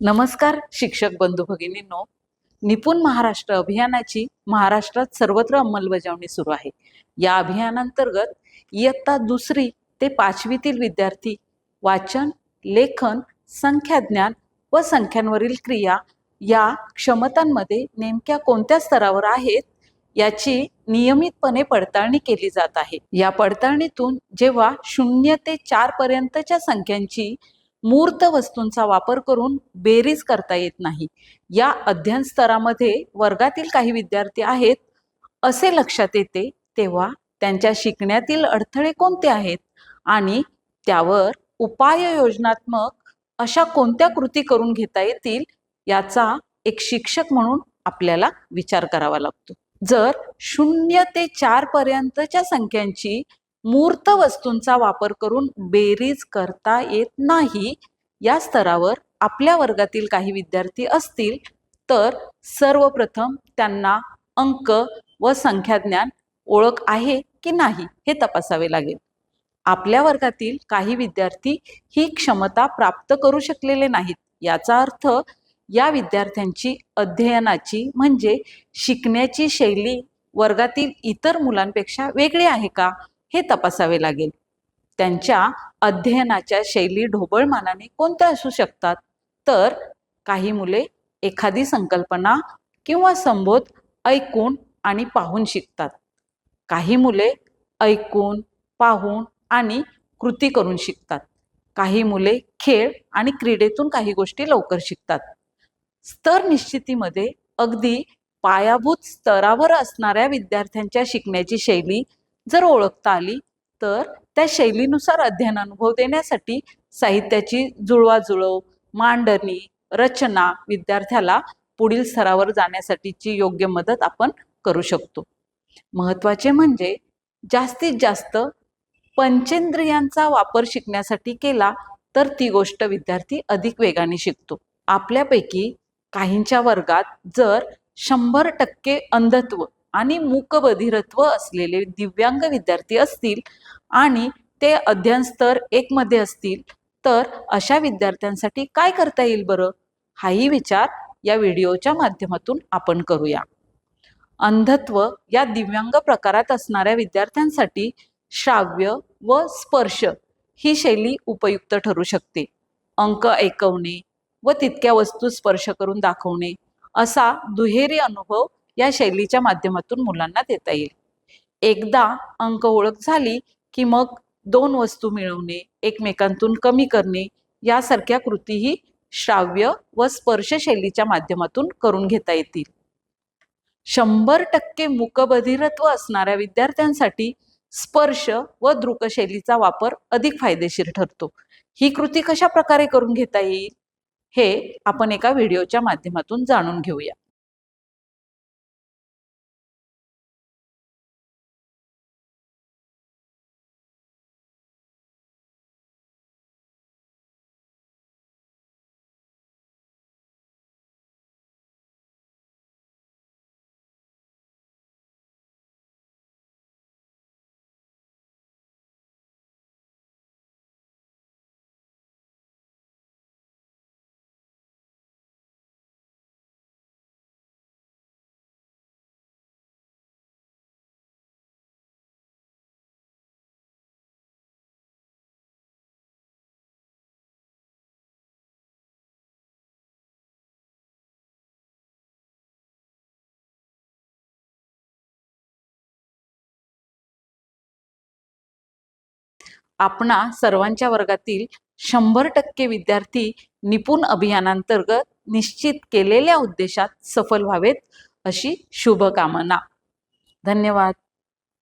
नमस्कार शिक्षक बंधू भगिनींनो. निपुण महाराष्ट्र अभियानाची महाराष्ट्रात सर्वत्र अंमलबजावणी सुरू आहे. या अभियानांतर्गत इयत्ता दुसरी ते पाचवीतील विद्यार्थी वाचन लेखन संख्याज्ञान व संख्यांवरील क्रिया या क्षमतांमध्ये नेमक्या कोणत्या स्तरावर आहेत याची नियमितपणे पडताळणी केली जात आहे. या पडताळणीतून जेव्हा शून्य ते चार पर्यंतच्या संख्यांची मूर्त वस्तूंचा वापर करून बेरीज करता येत नाही. या अध्ययन स्तरामध्ये वर्गातील काही विद्यार्थी आहेत असे लक्षात येते तेव्हा त्यांच्या शिकण्यातील अडथळे कोणते आहेत आणि त्यावर उपाययोजनात्मक अशा कोणत्या कृती करून घेता येतील याचा एक शिक्षक म्हणून आपल्याला विचार करावा लागतो. जर शून्य ते चार पर्यंतच्या संख्यांची मूर्त वस्तूंचा वापर करून बेरीज करता येत नाही. या स्तरावर आपल्या वर्गातील काही विद्यार्थी असतील तर सर्वप्रथम त्यांना अंक व संख्याज्ञान ओळख आहे की नाही हे तपासावे लागेल. आपल्या वर्गातील काही विद्यार्थी ही क्षमता प्राप्त करू शकलेले नाहीत याचा अर्थ या विद्यार्थ्यांची अध्ययनाची म्हणजे शिकण्याची शैली वर्गातील इतर मुलांपेक्षा वेगळी आहे का? हे तपासावे लागेल. त्यांच्या अध्ययनाच्या शैली ढोबळमानाने कोणत्या असू शकतात? तर काही मुले एखादी संकल्पना किंवा संबोध ऐकून आणि पाहून शिकतात. काही मुले ऐकून पाहून आणि कृती करून शिकतात. काही मुले खेळ आणि क्रीडेतून काही गोष्टी लवकर शिकतात. स्तर निश्चितीमध्ये अगदी पायाभूत स्तरावर असणाऱ्या विद्यार्थ्यांच्या शिकण्याची शैली जर ओळखता आली तर त्या शैलीनुसार अध्ययन अनुभव देण्यासाठी साहित्याची जुळवाजुळव मांडणी रचना विद्यार्थ्याला पुढील स्तरावर जाण्यासाठीची योग्य मदत आपण करू शकतो. महत्त्वाचे म्हणजे जास्तीत जास्त पंचेंद्रियांचा वापर शिकण्यासाठी केला तर ती गोष्ट विद्यार्थी अधिक वेगाने शिकतो. आपल्यापैकी काहींच्या वर्गात जर शंभर टक्के अंधत्व आणि मूकबधिरत्व असलेले दिव्यांग विद्यार्थी असतील आणि ते अध्ययन स्तर एक मध्ये असतील तर अशा विद्यार्थ्यांसाठी काय करता येईल बरं? हाही विचार या व्हिडिओच्या माध्यमातून आपण करूया. अंधत्व या दिव्यांग प्रकारात असणाऱ्या विद्यार्थ्यांसाठी श्राव्य व स्पर्श ही शैली उपयुक्त ठरू शकते. अंक ऐकवणे व तितक्या वस्तू स्पर्श करून दाखवणे असा दुहेरी अनुभव या शैलीच्या माध्यमातून मुलांना देता येईल. एकदा अंक ओळख झाली की मग दोन वस्तू मिळवणे एकमेकांतून कमी करणे यासारख्या कृतीही श्राव्य व स्पर्श शैलीच्या माध्यमातून करून घेता येतील. शंभर टक्के मूकबधिरत्व असणाऱ्या विद्यार्थ्यांसाठी स्पर्श व दृकशैलीचा वापर अधिक फायदेशीर ठरतो. ही कृती कशा प्रकारे करून घेता येईल? हे आपण एका व्हिडिओच्या माध्यमातून जाणून घेऊया. आपणा सर्वांच्या वर्गातील शंभर टक्के विद्यार्थी निपुण अभियानांतर्गत निश्चित केलेल्या उद्देशात सफल व्हावेत अशी शुभकामना. धन्यवाद.